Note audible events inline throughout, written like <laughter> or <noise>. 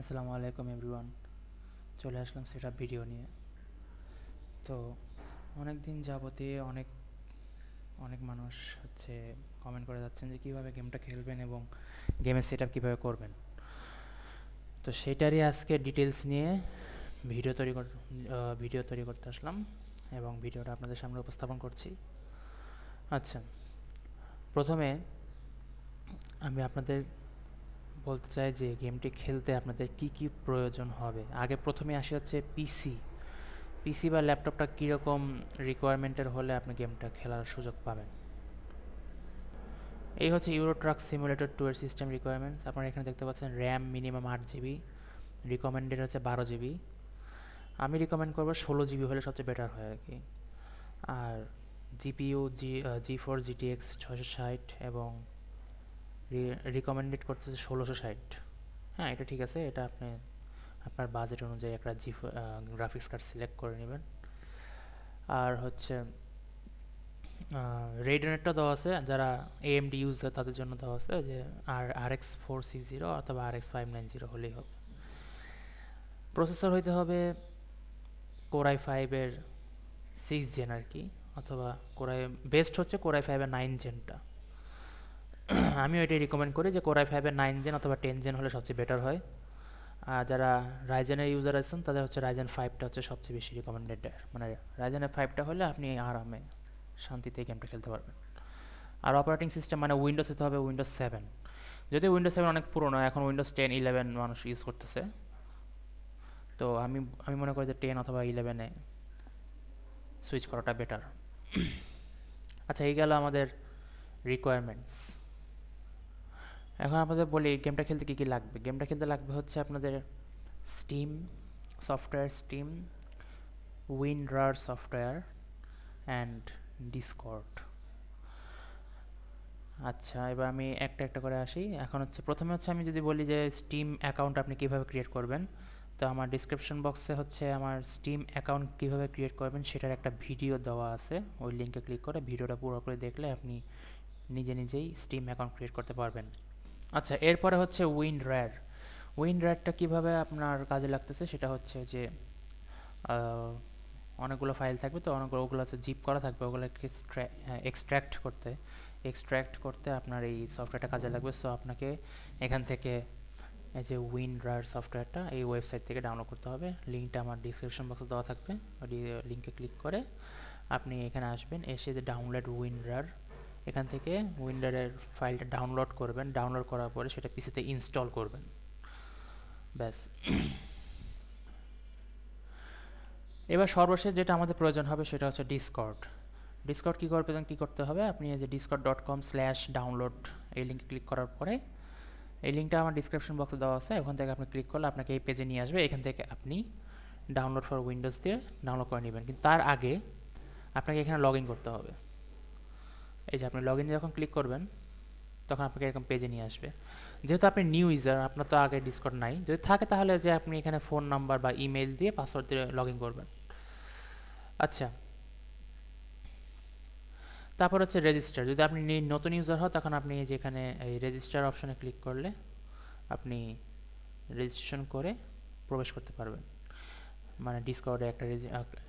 আসসালামু আলাইকুম এভরিওয়ান। চলে আসলাম সেটা ভিডিও নিয়ে। তো অনেক দিন যাবতে অনেক অনেক মানুষ হচ্ছে কমেন্ট করে যাচ্ছেন যে কীভাবে গেমটা খেলবেন এবং গেমের সেট আপ কীভাবে করবেন। তো সেটারই আজকে ডিটেলস নিয়ে ভিডিও তৈরি কর ভিডিও তৈরি করতে আসলাম এবং ভিডিওটা আপনাদের সামনে উপস্থাপন করছি। আচ্ছা প্রথমে আমি আপনাদের বলতে চাই যে গেমটি খেলতে আপনাদের কি কি প্রয়োজন হবে? আগে প্রথমে আসি হচ্ছে পিসি। পিসি বা ল্যাপটপটা কীরকম রিকোয়ারমেন্টের হলে আপনি গেমটা খেলার সুযোগ পাবেন? এই হচ্ছে ইউরো ট্রাক সিমুলেটর টু এর সিস্টেম রিকোয়ারমেন্টস আপনারা এখানে দেখতে পাচ্ছেন র্যাম মিনিমাম আট জিবি রিকমেন্ডেড হচ্ছে বারো জিবি আমি রিকমেন্ড করব ষোলো জিবি হলে সবচেয়ে বেটার হয় আর কি আর জিপিইউ জি জি ফোর জিটিএক্স ছয়শো ষাট এবং রিকমেন্ডেড করতেছে ষোলোশো ষাট। হ্যাঁ এটা ঠিক আছে, এটা আপনি আপনার বাজেট অনুযায়ী একটা জি গ্রাফিক্স কার্ড সিলেক্ট করে নেবেন। আর হচ্ছে রেডিনেটটা দেওয়া আছে, যারা এএমডি ইউজার তাদের জন্য দেওয়া আছে যে আর R X four six zero অথবা R X five nine zero হলেই হবে। প্রসেসর হইতে হবে কোরাই ফাইভের সিক্স জেন আর কি, অথবা কোরাই বেস্ট হচ্ছে কোরাই ফাইভের নাইন জেনটা আমি ওইটাই রিকমেন্ড করি যে কোরাই ফাইভের নাইন জেন অথবা টেন জেন হলে সবচেয়ে বেটার হয়। আর যারা রাইজেনের ইউজার আছেন, তাদের হচ্ছে রাইজেন ফাইভটা হচ্ছে সবচেয়ে বেশি রিকমেন্ডেড মানে রাইজেনের ফাইভটা হলে আপনি আরামে শান্তিতে গেমটা খেলতে পারবেন। আর অপারেটিং সিস্টেম মানে উইন্ডোজ হতে হবে উইন্ডোজ সেভেন যদি উইন্ডোজ সেভেন অনেক পুরনো, এখন উইন্ডোজ টেন ইলেভেন মানুষ ইউজ করতেছে। তো আমি আমি মনে করি যে টেন অথবা ইলেভেনে সুইচ করাটা বেটার <clears throat> আচ্ছা এই গেল আমাদের রিকোয়ারমেন্টস এখন আপনাদের বলি গেমটা খেলতে কী কী লাগবে? গেমটা খেলতে লাগবে হচ্ছে আপনাদের Steam software Steam WinRAR software and Discord আচ্ছা এবার আমি একটা একটা করে আসি। এখন হচ্ছে প্রথমে হচ্ছে আমি যদি বলি যে স্টিম অ্যাকাউন্ট আপনি কীভাবে ক্রিয়েট করবেন, তো আমার ডিসক্রিপশন বক্সে হচ্ছে আমার স্টিম অ্যাকাউন্ট কীভাবে ক্রিয়েট করবেন সেটার একটা ভিডিও দেওয়া আছে। ওই লিঙ্কে ক্লিক করে ভিডিওটা পুরোপুরি দেখলে আপনি নিজে নিজেই স্টিম অ্যাকাউন্ট ক্রিয়েট করতে পারবেন। আচ্ছা এরপরে হচ্ছে উইন্ড র্যার উইন্ড র্যারটা কীভাবে আপনার কাজে লাগতেছে? সেটা হচ্ছে যে অনেকগুলো ফাইল থাকবে তো, অনেকগুলো, ওগুলো হচ্ছে জিপ করা থাকবে, ওগুলোকে এক্সট্র্যাক্ট করতে। এক্সট্র্যাক্ট করতে আপনার এই সফটওয়্যারটা কাজে লাগবে। সো আপনাকে এখান থেকে এই যে উইন রার সফটওয়্যারটা এই ওয়েবসাইট থেকে ডাউনলোড করতে হবে। লিঙ্কটা আমার ডিসক্রিপশন বক্সে দেওয়া থাকবে। লিঙ্কে ক্লিক করে আপনি এখানে আসবেন, এসে যে ডাউনলোড উইনরার এখান থেকে উইন্ডারের ফাইলটা ডাউনলোড করবেন। ডাউনলোড করার পরে সেটা পিসিতে ইনস্টল করবেন। ব্যাস। এবার সর্বশেষ যেটা আমাদের প্রয়োজন হবে সেটা হচ্ছে ডিসকর্ড ডিসকর্ড কী করবেন কী করতে হবে? আপনি এই যে Discord dot com slash download এই লিঙ্কে ক্লিক করার পরে এই লিঙ্কটা আমার ডিসক্রিপশন বক্সে দেওয়া আছে। ওখান থেকে আপনি ক্লিক করলে আপনাকে এই পেজে নিয়ে আসবে। এখান থেকে আপনি ডাউনলোড ফর উইন্ডোজ দিয়ে ডাউনলোড করে নেবেন। কিন্তু তার আগে আপনাকে এখানে লগ করতে হবে। এই যে আপনি লগ ইন যখন ক্লিক করবেন, তখন আপনাকে এরকম পেজে নিয়ে আসবে। যেহেতু আপনি নিউ ইউজার আপনার তো আগে ডিসকর্ড নাই। যদি থাকে তাহলে যে আপনি এখানে ফোন নাম্বার বা ইমেল দিয়ে পাসওয়ার্ড দিয়ে লগ ইন করবেন। আচ্ছা। তারপর হচ্ছে রেজিস্টার যদি আপনি নতুন ইউজার হন, তখন আপনি যেখানে এই রেজিস্টার অপশনে ক্লিক করলে আপনি রেজিস্ট্রেশন করে প্রবেশ করতে পারবেন। মানে ডিসকর্ডে একটা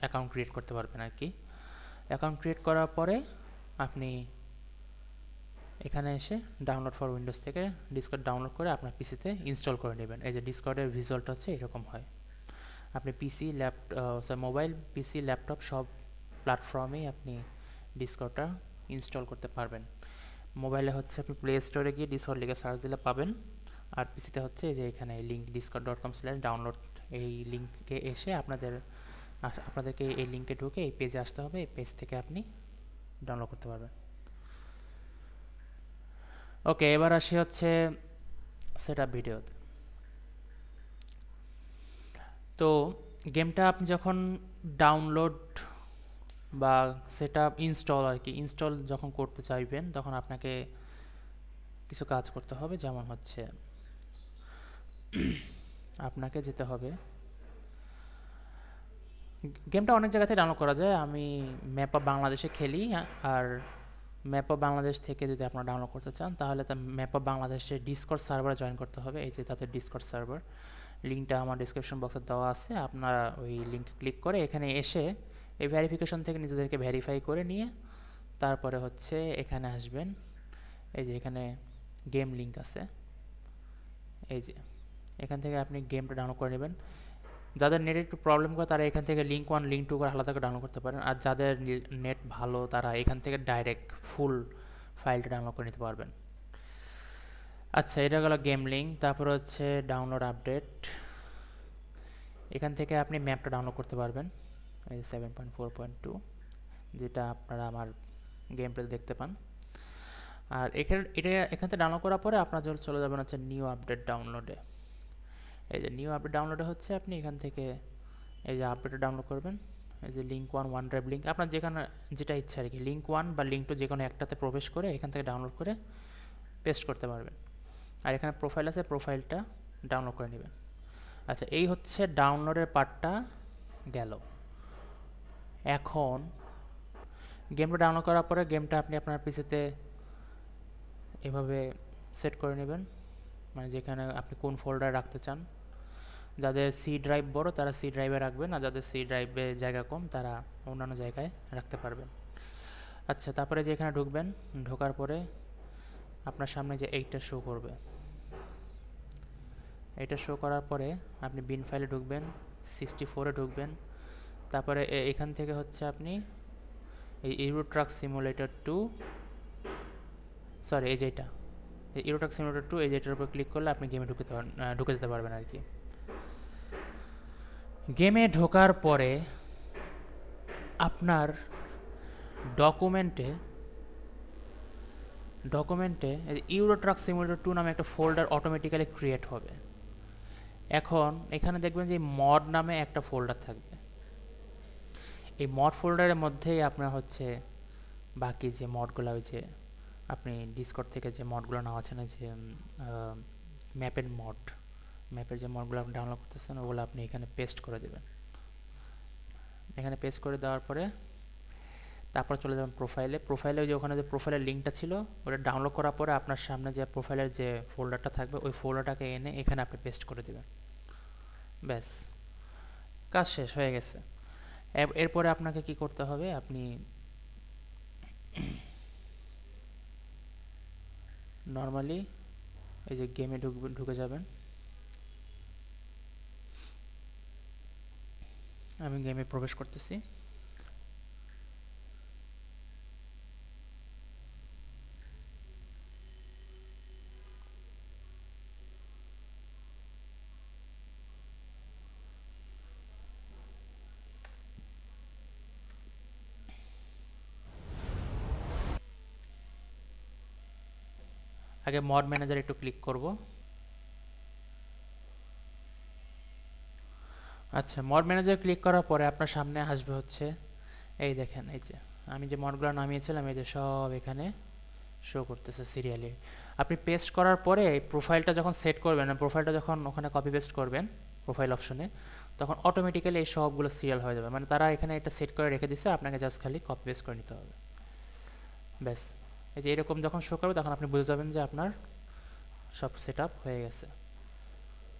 অ্যাকাউন্ট ক্রিয়েট করতে পারবেন আর কি অ্যাকাউন্ট ক্রিয়েট করার পরে আপনি এখানে এসে ডাউনলোড ফর উইন্ডোজ থেকে ডিসকর্ড ডাউনলোড করে আপনার পিসিতে ইনস্টল করে নেবেন। এই যে ডিসকর্ডের রিজাল্ট হচ্ছে এরকম হয়। আপনি PC laptop mobile PC laptop সব প্ল্যাটফর্মেই আপনি ডিসকর্ডটা ইনস্টল করতে পারবেন। মোবাইলে হচ্ছে আপনি প্লে স্টোরে গিয়ে ডিসকর্ড লিখে সার্চ দিলে পাবেন। আর পিসিতে হচ্ছে যে এখানে link Discord dot com slash download এই লিঙ্কে এসে আপনাদের, আপনাদেরকে এই লিঙ্কে ঢুকে এই পেজে আসতে হবে। এই পেজ থেকে আপনি ডাউনলোড করতে পারবেন ওকে এবার আসি হচ্ছে সেট আপ ভিডিওতে তো গেমটা আপনি যখন ডাউনলোড বা সেট আপ ইনস্টল আর কি ইনস্টল যখন করতে চাইবেন, তখন আপনাকে কিছু কাজ করতে হবে। যেমন হচ্ছে, আপনাকে যেতে হবে গেমটা অনেক জায়গাতে ডাউনলোড করা যায়। আমি ম্যাপ অফ বাংলাদেশে খেলি আ- আর ম্যাপ অফ বাংলাদেশ থেকে যদি আপনারা ডাউনলোড করতে চান, তাহলে তা ম্যাপ অফ বাংলাদেশের ডিসকর্ড সার্ভারে জয়েন করতে হবে। এই যে তাদের ডিসকর্ড সার্ভার লিঙ্কটা আমার ডিসক্রিপশন বক্সে দেওয়া আছে। আপনারা ওই লিঙ্ক ক্লিক করে এখানে এসে এই ভেরিফিকেশন থেকে নিজেদেরকে ভেরিফাই করে নিয়ে তারপরে হচ্ছে এখানে আসবেন। এই যে এখানে গেম লিঙ্ক আছে। এই যে এখান থেকে আপনি গেমটা ডাউনলোড করে নেবেন। যাদের নেট একটু প্রবলেম করে, তারা এখান থেকে লিঙ্ক ওয়ান লিঙ্ক টু করে আলাদা করে ডাউনলোড করতে পারেন। আর যাদের নেট ভালো, তারা এখান থেকে ডাইরেক্ট ফুল ফাইলটা ডাউনলোড করে নিতে পারবেন। আচ্ছা এটা গেল গেম লিঙ্ক তারপর হচ্ছে ডাউনলোড আপডেট এখান থেকে আপনি ম্যাপটা ডাউনলোড করতে পারবেন। এই seven point four point two যেটা আপনারা আমার গেম প্লে দেখতে পান। আর এখানে, এটা এখান থেকে ডাউনলোড করার পরে আপনার চলে যাবেন হচ্ছে নিউ আপডেট ডাউনলোডে এই যে নিউ আপডেট ডাউনলোড হচ্ছে আপনি, এখান থেকে এই যে আপডেটটা ডাউনলোড করবেন। এই যে link one OneDrive link আপনার যেখানে, যেটা ইচ্ছা আর কি লিঙ্ক ওয়ান বা লিঙ্ক টু যে কোনো একটাতে প্রবেশ করে এখান থেকে ডাউনলোড করে পেস্ট করতে পারবেন। আর এখানে প্রোফাইল আছে প্রোফাইলটা ডাউনলোড করে নেবেন। আচ্ছা এই হচ্ছে ডাউনলোডের পার্টটা গেল। এখন গেমটা ডাউনলোড করার পরে গেমটা আপনি আপনার পিসিতে এভাবে সেট করে নেবেন। মানে যেখানে আপনি কোন ফোল্ডার রাখতে চান। যাদের সি ড্রাইভ বড়, তারা সি ড্রাইভে রাখবেন আর যাদের সি ড্রাইভে জায়গা কম, তারা অন্যান্য জায়গায় রাখতে পারবেন। আচ্ছা তারপরে যে এখানে ঢুকবেন, ঢোকার পরে আপনার সামনে যে এইটা শো করবে। এটা শো করার পরে আপনি বিন ফাইলে ঢুকবেন সিক্সটি ফোরে ঢুকবেন। তারপরে এখান থেকে হচ্ছে আপনি এই Euro truck simulator two sorry এই যেটা ইউরো ট্রাক সিমুলেটর টু এই যেটার উপর ক্লিক করলে আপনি গেমে ঢুকতে ঢুকে যেতে পারবেন আর কি। গেমে ঢোকার পরে আপনার ডকুমেন্টে ডকুমেন্টে ইউরো ট্রাক সিমুলেটর টু নামে একটা ফোল্ডার অটোমেটিক্যালি ক্রিয়েট হবে। এখন এখানে দেখবেন যে মড নামে একটা ফোল্ডার থাকবে। এই মড ফোল্ডারের মধ্যেই আপনার হচ্ছে বাকি যে মডগুলো ওই যে আপনি ডিসকট থেকে যে মডগুলো নেওয়া আছে না যে ম্যাপের মড ম্যাপের যে মডগুলো আপনি ডাউনলোড করতেছেন, ওগুলো আপনি এখানে পেস্ট করে দেবেন। এখানে পেস্ট করে দেওয়ার পরে তারপর চলে যাবেন প্রোফাইলে প্রোফাইলে যে ওখানে যে প্রোফাইলের লিঙ্কটা ছিল, ওটা ডাউনলোড করার পরে আপনার সামনে যে প্রোফাইলের যে ফোল্ডারটা থাকবে, ওই ফোল্ডারটাকে এনে এখানে আপনি পেস্ট করে দেবেন। ব্যাস, কাজ শেষ হয়ে গেছে। এরপরে আপনাকে কি করতে হবে, আপনি নর্মালি এই যে গেমে ঢুকবে ঢুকে যাবেন। আমি গেমে প্রবেশ করতেছি। আগে মড ম্যানেজার একটু ক্লিক করব। আচ্ছা মড ম্যানেজার ক্লিক করার পরে আপনার সামনে আসবে হচ্ছে, এই দেখেন, এই যে, আমি যে মডগুলো নামিয়েছিলাম, এই যে সব এখানে শো করতেছে সিরিয়ালি আপনি পেস্ট করার পরে এই প্রোফাইলটা যখন সেট করবেন প্রোফাইলটা যখন ওখানে কপি পেস্ট করবেন প্রোফাইল অপশনে তখন অটোমেটিক্যালি এই সবগুলো সিরিয়াল হয়ে যাবে। মানে তারা এখানে এটা সেট করে রেখে দিছে, আপনাকে জাস্ট খালি কপি পেস্ট করে নিতে হবে। ব্যাস, এই যে এরকম যখন শো করবে, তখন আপনি বুঝে যাবেন যে আপনার সব সেট হয়ে গেছে।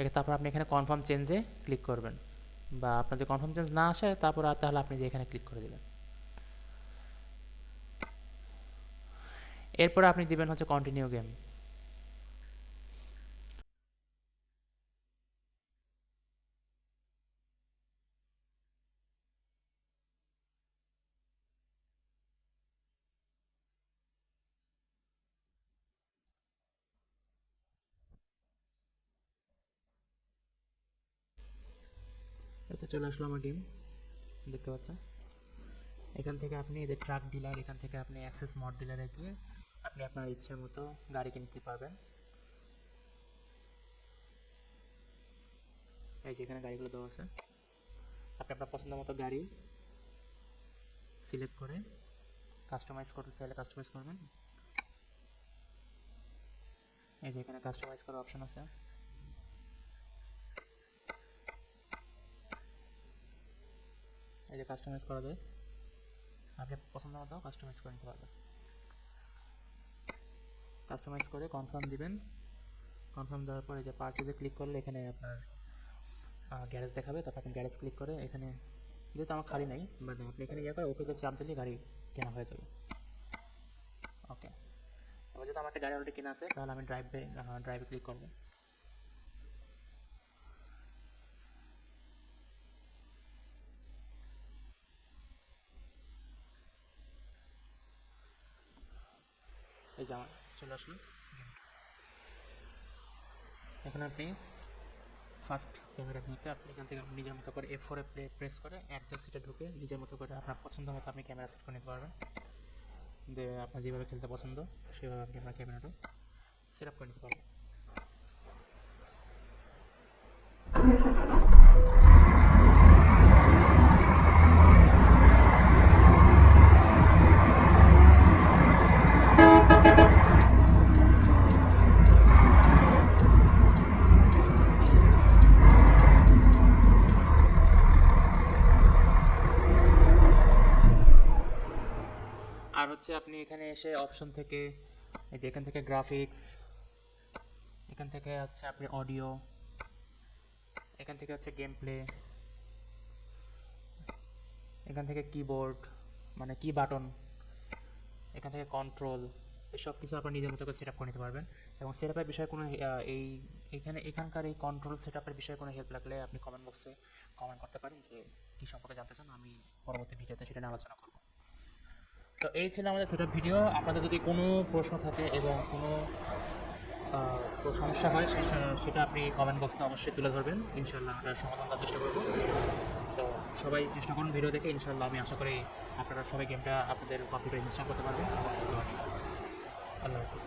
একে তারপর আপনি এখানে কনফার্ম চেঞ্জে ক্লিক করবেন। বা আপনার যদি কনফার্ম চেঞ্জ না আসে, তারপর আর তাহলে আপনি এখানে ক্লিক করে দেবেন এরপরে আপনি দিবেন হচ্ছে কন্টিনিউ গেম চলে আসলো আমার গেম দেখতে পাচ্ছেন এখান থেকে আপনি এদের ট্রাক ডিলার এখান থেকে আপনি অ্যাক্সেস মড ডিলারে গিয়ে আপনি আপনার ইচ্ছে মতো গাড়ি কিনতে পারবেন। এই যে এখানে গাড়িগুলো দেওয়া আছে। আপনি আপনার পছন্দ মতো গাড়ি সিলেক্ট করে কাস্টমাইজ করতে চাইলে কাস্টমাইজ করবেন। এই যে এখানে কাস্টমাইজ করার অপশন আছে। এই যে কাস্টমাইজ করা যায়। আপনি পছন্দ মতো কাস্টমাইজ করে নিতে পারবেন। কাস্টমাইজ করে কনফার্ম দিবেন। কনফার্ম দেওয়ার পরে যে পারচেজে ক্লিক করলে এখানে আপনার গ্যারেজ দেখাবে। তারপর আপনি গ্যারেজ ক্লিক করে এখানে, যেহেতু আমার খালি নাই বাট আপনি এখানে ইয়ে করে ওকেতে চাপ দিলে গাড়ি কেনা হয়ে যাবে। ওকে এবার যেহেতু আমার একটা গাড়ি অলরেডি কেনা আছে, তাহলে আমি ড্রাইভে ড্রাইভে ক্লিক করব। যে চলে আসলো। এখন আপনি ফার্স্ট ক্যামেরা নিতে আপনি এখান থেকে নিজের মতো করে এফ ফোরে প্লে প্রেস করে অ্যাডজাস্টে সিটে ঢুকে নিজের মতো করে আপনার পছন্দ মতো আপনি ক্যামেরা সেট করে নিতে পারবেন। যে আপনার যেভাবে খেলতে পছন্দ, সেভাবে আপনি আপনার ক্যামেরাটা সেট আপ করে নিতে পারবেন আর হচ্ছে আপনি এখানে এসে অপশন থেকে, এই যে এখান থেকে গ্রাফিক্স এখান থেকে হচ্ছে আপনি অডিও এখান থেকে হচ্ছে গেম প্লে এখান থেকে কিবোর্ড মানে কি বাটন এখান থেকে কন্ট্রোল এসব কিছু আপনার নিজের মতো করে সেট আপ করে নিতে পারবেন। এবং সেট আপের বিষয়ে কোনো এই, এখানে, এখানকার এই কন্ট্রোল সেট আপের বিষয়ে কোনো হেল্প লাগলে আপনি কমেন্ট বক্সে কমেন্ট করতে পারেন যে কী সম্পর্কে জানতে চান, আমি পরবর্তী ভিডিওতে সেটা নিয়ে আলোচনা করব। তো এই ছিল আমাদের সেটা ভিডিও আপনাদের যদি কোনো প্রশ্ন থাকে এবং কোনো সমস্যা হয় সেটা আপনি কমেন্ট বক্সে অবশ্যই তুলে ধরবেন। ইনশাল্লাহ আমরা সমাধান করার চেষ্টা করব। তো সবাই চেষ্টা করুন ভিডিও দেখে। ইনশাল্লাহ আমি আশা করি আপনারা সবাই গেমটা আপনাদের কম্পিউটার ইনস্টল করতে পারবেন। আল্লাহ হাফিজ।